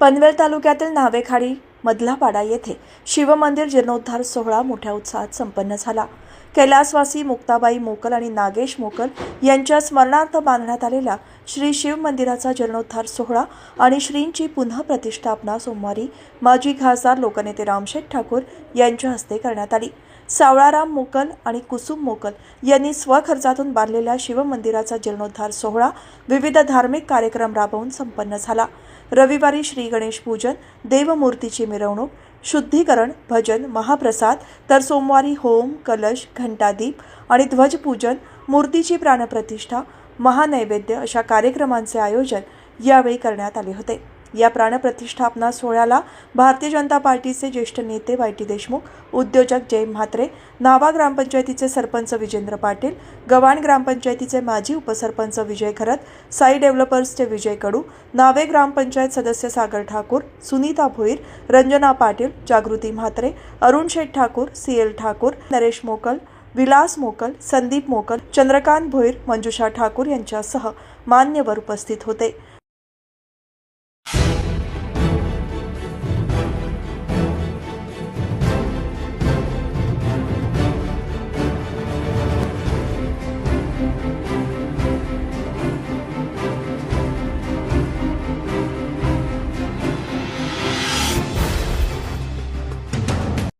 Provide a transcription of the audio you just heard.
पनवेल तालुक्यातील नावेखाडी मधलापाडा येथे शिवमंदिर जीर्णोद्धार सोहळा मोठ्या उत्साहात संपन्न झाला. कैलासवासी मुक्ताबाई मोकल आणि नागेश मोकल यांच्या स्मरणार्थ बांधण्यात आलेल्या श्री शिव मंदिराचा जीर्णोद्धार सोहळा आणि श्रींची पुनः प्रतिष्ठापना सोमवारी माजी खासदार लोकनेते रामशेठ ठाकूर यांच्या हस्ते करण्यात आली. सावळाराम मोकल आणि कुसुम मोकल यांनी स्वखर्चातून बांधलेल्या शिवमंदिराचा जीर्णोद्धार सोहळा विविध धार्मिक कार्यक्रम राबवून संपन्न झाला. रविवारी श्री गणेश पूजन देवमूर्तीची मिरवणूक शुद्धीकरण भजन महाप्रसाद तर सोमवारी होम कलश घंटादीप आणि ध्वजपूजन मूर्तीची प्राणप्रतिष्ठा महानैवेद्य अशा कार्यक्रमांचे आयोजन यावेळी करण्यात आले होते. या प्राणप्रतिष्ठापना सोहळ्याला भारतीय जनता पार्टीचे ज्येष्ठ नेते वाय टी देशमुख उद्योजक जय म्हात्रे नावा ग्रामपंचायतीचे सरपंच विजेंद्र पाटील गव्हाण ग्रामपंचायतीचे माजी उपसरपंच विजय खरत साई डेव्हलपर्सचे विजय कडू नावे ग्रामपंचायत सदस्य सागर ठाकूर सुनीता भोईर रंजना पाटील जागृती म्हात्रे अरुण शेठ ठाकूर सी एल ठाकूर नरेश मोकल विलास मोकल संदीप मोकल चंद्रकांत भोईर मंजुषा ठाकूर यांच्यासह मान्यवर उपस्थित होते.